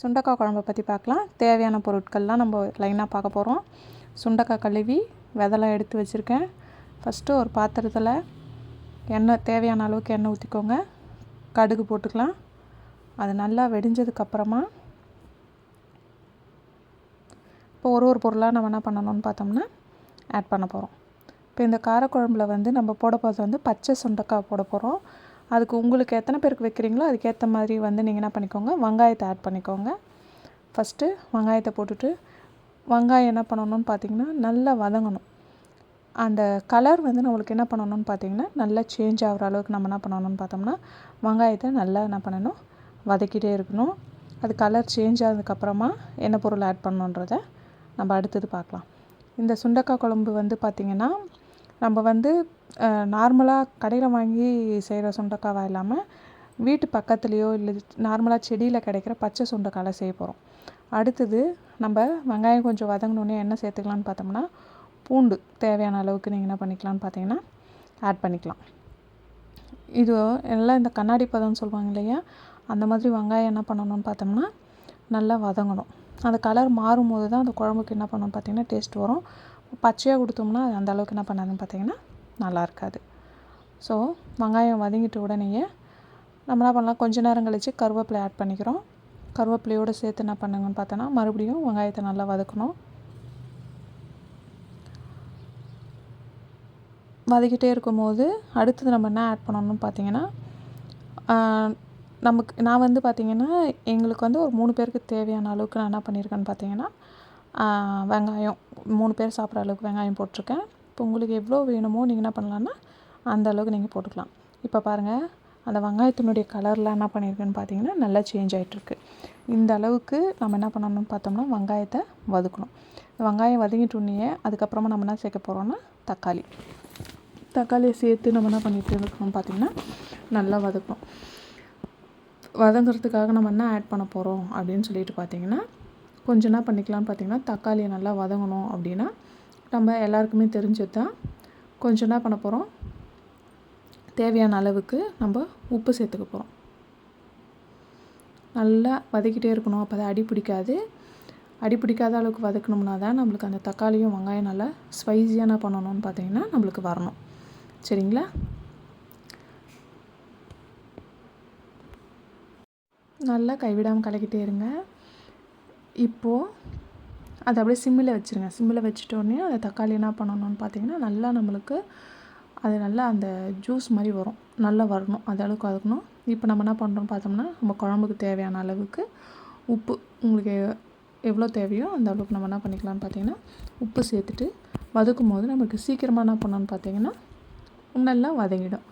சுண்டக்காய் குழம்ப பற்றி பார்க்கலாம். தேவையான பொருட்கள்லாம் நம்ம லைனாக பார்க்க போகிறோம் சுண்டக்காய் கழுவி விதலாம் எடுத்து வச்சுருக்கேன். ஃபஸ்ட்டு ஒரு பாத்திரத்தில் எண்ணெய் தேவையான அளவுக்கு எண்ணெய் ஊற்றிக்கோங்க கடுகு போட்டுக்கலாம். அது நல்லா வெடிஞ்சதுக்கப்புறமா இப்போ ஒரு ஒரு பொருளாக நம்ம என்ன பண்ணணும்னு பார்த்தோம்னா ஆட் பண்ண போகிறோம் இப்போ இந்த காரக்குழம்புல வந்து நம்ம போட போகிறது வந்து பச்சை சுண்டக்காய் போட போகிறோம் அதுக்கு உங்களுக்கு எத்தனை பேருக்கு வைக்கிறீங்களோ அதுக்கேற்ற மாதிரி வந்து நீங்கள் என்ன பண்ணிக்கோங்க வெங்காயத்தை ஆட் பண்ணிக்கோங்க. ஃபஸ்ட்டு வெங்காயத்தை போட்டுட்டு வெங்காயம் என்ன பண்ணணும்னு பார்த்தீங்கன்னா நல்லா வதங்கணும். அந்த கலர் வந்து நம்மளுக்கு என்ன பண்ணணும்னு பார்த்தீங்கன்னா நல்லா சேஞ்ச் ஆகிற அளவுக்கு நம்ம என்ன பண்ணணும்னு பார்த்தோம்னா வெங்காயத்தை நல்லா என்ன பண்ணணும் வதக்கிட்டே இருக்கணும். அது கலர் சேஞ்ச் ஆனதுக்கப்புறமா என்ன பொருள் ஆட் பண்ணணுன்றதை நம்ம அடுத்தது பார்க்கலாம். இந்த சுண்டக்காய் குழம்பு வந்து பார்த்திங்கன்னா நம்ம வந்து நார்மலாக கடையில் வாங்கி செய்கிற சுண்டக்காவா இல்லாமல் வீட்டு பக்கத்துலேயோ இல்லை நார்மலாக செடியில் கிடைக்கிற பச்சை சுண்டக்காயில் செய்ய போகிறோம் அடுத்தது நம்ம வெங்காயம் கொஞ்சம் வதங்கினோடனே என்ன சேர்த்துக்கலான்னு பார்த்தோம்னா பூண்டு தேவையான அளவுக்கு நீங்கள் என்ன பண்ணிக்கலாம்னு பார்த்தீங்கன்னா ஆட் பண்ணிக்கலாம். இது எல்லாம் இந்த கண்ணாடி பதம்னு சொல்லுவாங்க இல்லையா? அந்த மாதிரி வெங்காயம் என்ன பண்ணணும்னு பார்த்தோம்னா நல்லா வதங்கணும். அந்த கலர் மாறும் போது தான் அந்த குழம்புக்கு என்ன பண்ணணும் பார்த்தீங்கன்னா டேஸ்ட் வரும். பச்சையாக கொடுத்தோம்னா அது அந்த அளவுக்கு என்ன பண்ணாதுன்னு பார்த்தீங்கன்னா நல்லா இருக்காது ஸோ வெங்காயம் வதங்கிட்டு உடனேயே நம்ம என்ன பண்ணலாம்? கொஞ்ச நேரம் கழித்து கருவேப்பிலை ஆட் பண்ணிக்கிறோம். கருவேப்பிலையோடு சேர்த்து என்ன பண்ணுங்கன்னு பார்த்தோன்னா மறுபடியும் வெங்காயத்தை நல்லா வதக்கணும். வதக்கிட்டே இருக்கும்போது அடுத்தது நம்ம என்ன ஆட் பண்ணணும்னு பார்த்தீங்கன்னா நமக்கு நான் வந்து பார்த்திங்கன்னா எங்களுக்கு வந்து ஒரு மூணு பேருக்கு தேவையான அளவுக்கு நான் என்ன பண்ணியிருக்கேன்னு பார்த்தீங்கன்னா வெங்காயம் மூணு பேர் சாப்பிட்ற அளவுக்கு வெங்காயம் போட்டிருக்கேன். இப்போ உங்களுக்கு எவ்வளோ வேணுமோ நீங்கள் என்ன பண்ணலான்னா அந்த அளவுக்கு நீங்கள் போட்டுக்கலாம். இப்போ பாருங்கள் அந்த வெங்காயத்தினுடைய கலர்லாம் என்ன பண்ணியிருக்குன்னு பார்த்தீங்கன்னா நல்லா சேஞ்ச் ஆகிட்டுருக்கு இந்த அளவுக்கு நம்ம என்ன பண்ணணும்னு பார்த்தோம்னா வெங்காயத்தை வதக்கணும். வெங்காயம் வதங்கிட்டுனே அதுக்கப்புறமா நம்ம என்ன சேர்க்க போகிறோம்னா தக்காளி. தக்காளியை சேர்த்து நம்ம என்ன பண்ணிட்டு இருக்கணும் பார்த்திங்கன்னா நல்லா வதக்கணும். வதங்குறதுக்காக நம்ம என்ன ஆட் பண்ண போகிறோம் அப்படின்னு சொல்லிட்டு பார்த்தீங்கன்னா கொஞ்சம் என்ன பண்ணிக்கலாம்னு பார்த்தீங்கன்னா தக்காளியை நல்லா வதங்கணும் அப்படின்னா நம்ம எல்லாருக்குமே தெரிஞ்சது தான் கொஞ்சம் என்ன பண்ண போகிறோம் தேவையான அளவுக்கு நம்ம உப்பு சேர்த்துக்க போகிறோம் நல்லா வதக்கிட்டே இருக்கணும். அப்போ அதை அடி பிடிக்காது. அடி பிடிக்காத அளவுக்கு வதக்கணும்னா தான் நம்மளுக்கு அந்த தக்காளியும் வெங்காயம் நல்லா ஸ்பைஸியாக என்ன பண்ணணும்னு பார்த்தீங்கன்னா நம்மளுக்கு வரணும். சரிங்களா? நல்லா கைவிடாமல் கலக்கிட்டே இருங்க. இப்போது அதை அப்படியே சிம்மில் வச்சுருங்க. சிம்மில் வச்சுட்டோடனே அந்த தக்காளி என்ன பண்ணணும்னு பார்த்தீங்கன்னா நல்லா நம்மளுக்கு அது நல்லா அந்த ஜூஸ் மாதிரி வரும். நல்லா வரணும். அந்த அளவுக்கு வதக்கணும். இப்போ நம்ம என்ன பண்ணுறோம் பார்த்தோம்னா நம்ம குழம்புக்கு தேவையான அளவுக்கு உப்பு உங்களுக்கு எவ்வளோ தேவையோ அந்த அளவுக்கு நம்ம என்ன பண்ணிக்கலாம்னு பார்த்தீங்கன்னா உப்பு சேர்த்துட்டு வதக்கும் போது நமக்கு சீக்கிரமாக என்ன பண்ணோன்னு பார்த்தீங்கன்னா நல்லா வதங்கிடும்.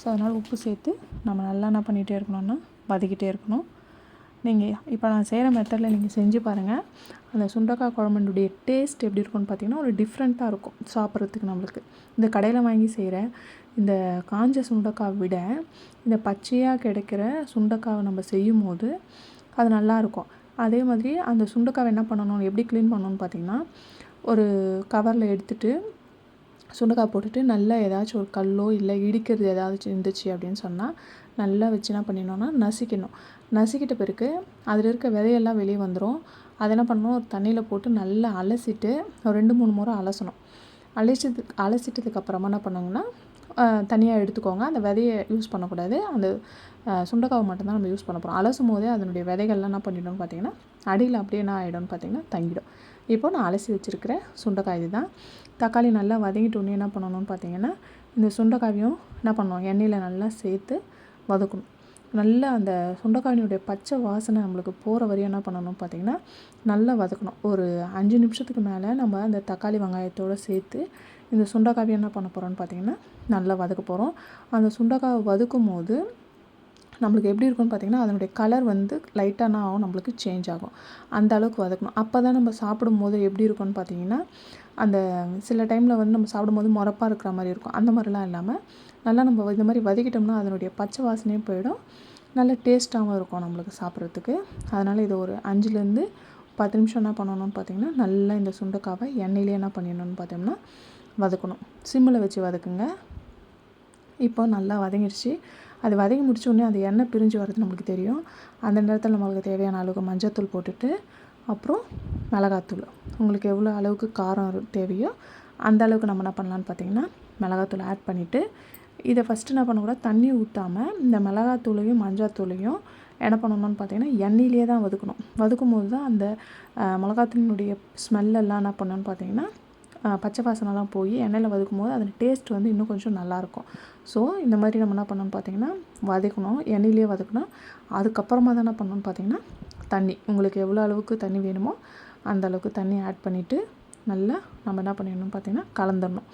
ஸோ அதனால் உப்பு சேர்த்து நம்ம நல்லா என்ன பண்ணிகிட்டே இருக்கணும்னா வதக்கிட்டே இருக்கணும். நீங்கள் இப்போ நான் செய்கிற மெத்தடில் நீங்கள் செஞ்சு பாருங்கள் அந்த சுண்டக்காய் குழம்புடைய டேஸ்ட் எப்படி இருக்கும்னு பார்த்தீங்கன்னா ஒரு டிஃப்ரெண்ட்டாக இருக்கும் சாப்பிட்றதுக்கு நம்மளுக்கு. இந்த கடையில் வாங்கி செய்கிற இந்த காஞ்ச சுண்டக்காய் விட இந்த பச்சையாக கிடைக்கிற சுண்டக்காவை நம்ம செய்யும் போது அது நல்லாயிருக்கும் அதே மாதிரி அந்த சுண்டக்காவை என்ன பண்ணணும் எப்படி க்ளீன் பண்ணணும்னு பார்த்தீங்கன்னா ஒரு கவரில் எடுத்துகிட்டு சுண்டக்காய் போட்டுட்டு நல்லா ஏதாச்சும் ஒரு கல்லோ இல்லை இடிக்கிறது ஏதாச்சும் இருந்துச்சு அப்படின்னு சொன்னால் நல்லா வச்சு என்ன பண்ணிடணும்னா நசுக்கணும் நசுக்கிட்ட பிறகு அதில் இருக்க விதையெல்லாம் வெளியே வந்துடும் அதை என்ன பண்ணணும்? ஒரு தண்ணியில் போட்டு நல்லா அலசிட்டு ஒரு ரெண்டு மூணு முறை அலசணும். அலசிட்டு அலசிட்டதுக்கப்புறமா என்ன பண்ணுங்கன்னா தனியாக எடுத்துக்கோங்க. அந்த விதையை யூஸ் பண்ணக்கூடாது. அந்த சுண்டக்காவை மட்டும்தான் நம்ம யூஸ் பண்ண போகிறோம் அலசும் போதே அதனுடைய விதைகள்லாம் என்ன பண்ணிடணும்னு பார்த்தீங்கன்னா அடியில் அப்படியே என்ன ஆகிடும்னு பார்த்தீங்கன்னா தங்கிடும். இப்போ நான் அலசி வச்சுருக்கிற சுண்டைக்காய் இது தான் தக்காளி நல்லா வதங்கிட்டோன்னே என்ன பண்ணணும்னு பார்த்தீங்கன்னா இந்த சுண்டைக்காயும் என்ன பண்ணணும் எண்ணெயில் நல்லா சேர்த்து வதக்கணும். நல்லா அந்த சுண்டைக்காயினுடைய பச்சை வாசனை நம்மளுக்கு போகிற வரையும் என்ன பண்ணணும் பார்த்திங்கன்னா நல்லா வதக்கணும். ஒரு அஞ்சு நிமிஷத்துக்கு மேலே நம்ம அந்த தக்காளி வெங்காயத்தோடு சேர்த்து இந்த சுண்டைக்காயை என்ன பண்ண போகிறோம்னு பார்த்திங்கன்னா நல்லா வதக்க போகிறோம் அந்த சுண்டைக்காவை வதக்கும் போது நம்மளுக்கு எப்படி இருக்கும்னு பார்த்திங்கன்னா அதனுடைய கலர் வந்து லைட்டாக ஆகும் நம்மளுக்கு சேஞ்ச் ஆகும். அந்த அளவுக்கு வதக்கணும். அப்போ தான் நம்ம சாப்பிடும்போது எப்படி இருக்கும்னு பார்த்திங்கன்னா அந்த சில டைமில் வந்து நம்ம சாப்பிடும்போது முறப்பாக இருக்கிற மாதிரி இருக்கும். அந்த மாதிரிலாம் இல்லாமல் நல்லா நம்ம இந்த மாதிரி வதக்கிட்டோம்னா அதனுடைய பச்சை வாசனையும் போயிடும். நல்ல டேஸ்ட்டாகவும் இருக்கும் நம்மளுக்கு சாப்பிட்றதுக்கு. அதனால் இது ஒரு அஞ்சுலேருந்து பத்து நிமிஷம் என்ன பண்ணணும்னு பார்த்தீங்கன்னா நல்லா இந்த சுண்டைக்காவை எண்ணெயிலே என்ன பண்ணிடணும்னு பார்த்தோம்னா வதக்கணும். சிம்மில் வச்சு வதக்குங்க. இப்போ நல்லா வதங்கிடுச்சு அது வதக்கி முடிச்ச அது எண்ணெய் பிரிஞ்சு வர்றது நம்மளுக்கு தெரியும். அந்த நேரத்தில் நம்மளுக்கு தேவையான அளவுக்கு மஞ்சத்தூள் போட்டுட்டு அப்புறம் மிளகாத்தூள் உங்களுக்கு எவ்வளோ அளவுக்கு காரம் தேவையோ அந்த அளவுக்கு நம்ம என்ன பண்ணலான்னு பார்த்தீங்கன்னா மிளகாத்தூள் ஆட் பண்ணிவிட்டு இதை ஃபஸ்ட்டு என்ன பண்ணக்கூடாது? தண்ணி ஊற்றாமல் இந்த மிளகாத்தூளையும் மஞ்சாத்தூளையும் என்ன பண்ணணும்னு பார்த்தீங்கன்னா எண்ணெயிலே தான் வதக்கணும். வதக்கும் போது தான் அந்த மிளகாத்தூளினுடைய ஸ்மெல்லெல்லாம் என்ன பண்ணணும்னு பார்த்தீங்கன்னா பச்சை வாசனைலாம் போய் எண்ணெயில் வதக்கும் போது அதோட டேஸ்ட் வந்து இன்னும் கொஞ்சம் நல்லாயிருக்கும். ஸோ இந்த மாதிரி நம்ம என்ன பண்ணணும்னு பார்த்தீங்கன்னா வதக்கணும் எண்ணெயிலே வதக்கணும். அதுக்கப்புறமா தான் என்ன பண்ணணும்னு பார்த்தீங்கன்னா தண்ணி. உங்களுக்கு எவ்வளோ அளவுக்கு தண்ணி வேணுமோ அந்த அளவுக்கு தண்ணி ஆட் பண்ணிவிட்டு நல்லா நம்ம என்ன பண்ணிடணும் பார்த்திங்கன்னா கலந்துடணும்.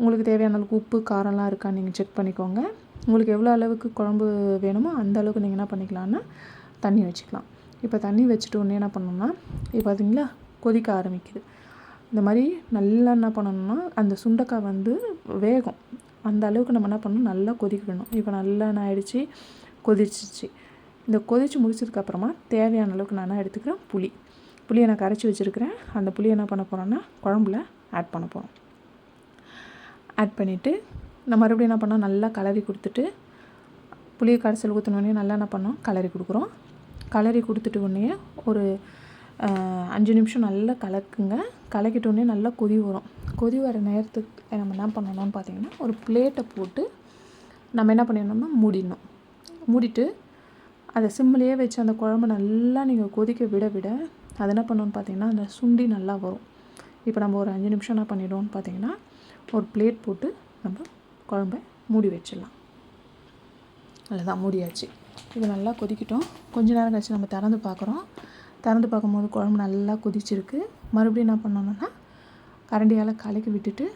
உங்களுக்கு தேவையான அளவுக்கு உப்பு காரம்லாம் இருக்கான்னு நீங்கள் செக் பண்ணிக்கோங்க. உங்களுக்கு எவ்வளோ அளவுக்கு குழம்பு வேணுமோ அந்த அளவுக்கு நீங்கள் என்ன பண்ணிக்கலாம்னா தண்ணி வச்சுக்கலாம். இப்போ தண்ணி வச்சுட்டு ஒன்று என்ன பண்ணோம்னா இப்போ பார்த்தீங்களா கொதிக்க ஆரம்பிக்குது. இந்த மாதிரி நல்லா என்ன பண்ணணும்னா அந்த சுண்டைக்காய் வந்து வேகும். அந்த அளவுக்கு நம்ம என்ன பண்ணணும்? நல்லா கொதிக்க விடணும் இப்போ நல்லா என்ன ஆயிடுச்சு? கொதிச்சிச்சு. இந்த கொதித்து முடிச்சதுக்கப்புறமா தேவையான அளவுக்கு நான் என்ன எடுத்துக்கிறேன்? புளி. புளியை நான் கரைச்சி வச்சுருக்கிறேன். அந்த புளியை என்ன பண்ண போகிறோன்னா குழம்புல ஆட் பண்ண போகிறோம் ஆட் பண்ணிவிட்டு நான் மறுபடியும் என்ன பண்ணோம்? நல்லா கலரி கொடுத்துட்டு புளியை கரைசல் ஊற்றினோடனே நல்லா என்ன பண்ணோம்? கலரி கொடுக்குறோம். கலரி கொடுத்துட்டு உடனே ஒரு அஞ்சு நிமிஷம் நல்லா கலக்குங்க. கலக்கிட்டோடனே நல்லா கொதி வரும். கொதி வர நேரத்துக்கு நம்ம என்ன பண்ணணும்னு பார்த்தீங்கன்னா ஒரு பிளேட்டை போட்டு நம்ம என்ன பண்ணிடணும்னா மூடிடணும். மூடிட்டு அதை சிம்மிலேயே வச்சு அந்த குழம்பு நல்லா நீங்கள் கொதிக்க விட விட அது என்ன பண்ணணும்னு பார்த்தீங்கன்னா அந்த சுண்டி நல்லா வரும். இப்போ நம்ம ஒரு அஞ்சு நிமிஷம் என்ன பண்ணிடுவோம்னு பார்த்தீங்கன்னா ஒரு பிளேட் போட்டு நம்ம குழம்ப மூடி வச்சிடலாம். அவ்வளோதான் மூடியாச்சு. இது நல்லா கொதிக்கட்டும். கொஞ்ச நேரம் கழிச்சு நம்ம திறந்து பார்க்குறோம். திறந்து பார்க்கும்போது குழம்பு நல்லா கொதிச்சிருக்கு. மறுபடியும் என்ன பண்ணணும்னா கரண்டியால் கலக்கி விட்டுட்டு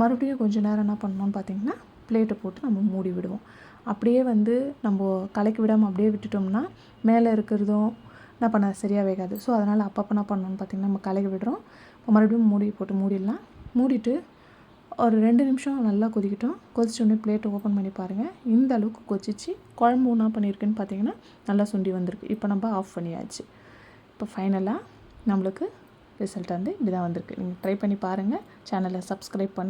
மறுபடியும் கொஞ்சம் நேரம் என்ன பண்ணோன்னு பார்த்திங்கன்னா பிளேட்டை போட்டு நம்ம மூடி விடுவோம். அப்படியே வந்து நம்ம கலக்கி விடாமல் அப்படியே விட்டுட்டோம்னா மேலே இருக்கிறதும் என்ன பண்ண சரியாக வேகாது. ஸோ அதனால் அப்பப்போ என்ன பண்ணணும்னு பார்த்தீங்கன்னா நம்ம கலக்கி விடுறோம். இப்போ மறுபடியும் மூடி போட்டு மூடிடலாம். மூடிட்டு ஒரு ரெண்டு நிமிஷம் நல்லா கொதிக்கட்டும். கொதிச்ச உடனே பிளேட்டை ஓப்பன் பண்ணி பாருங்கள் இந்த அளவுக்கு கொதிச்சு குழம்பு என்ன பண்ணியிருக்குன்னு பார்த்தீங்கன்னா நல்லா சுண்டி வந்திருக்கு. இப்போ நம்ம ஆஃப் பண்ணியாச்சு. இப்போ ஃபைனலாக நம்மளுக்கு ரிசல்ட் வந்து இப்படி தான் வந்திருக்கு. நீங்கள் ட்ரை பண்ணி பாருங்கள் சேனலை சப்ஸ்கிரைப் பண்ண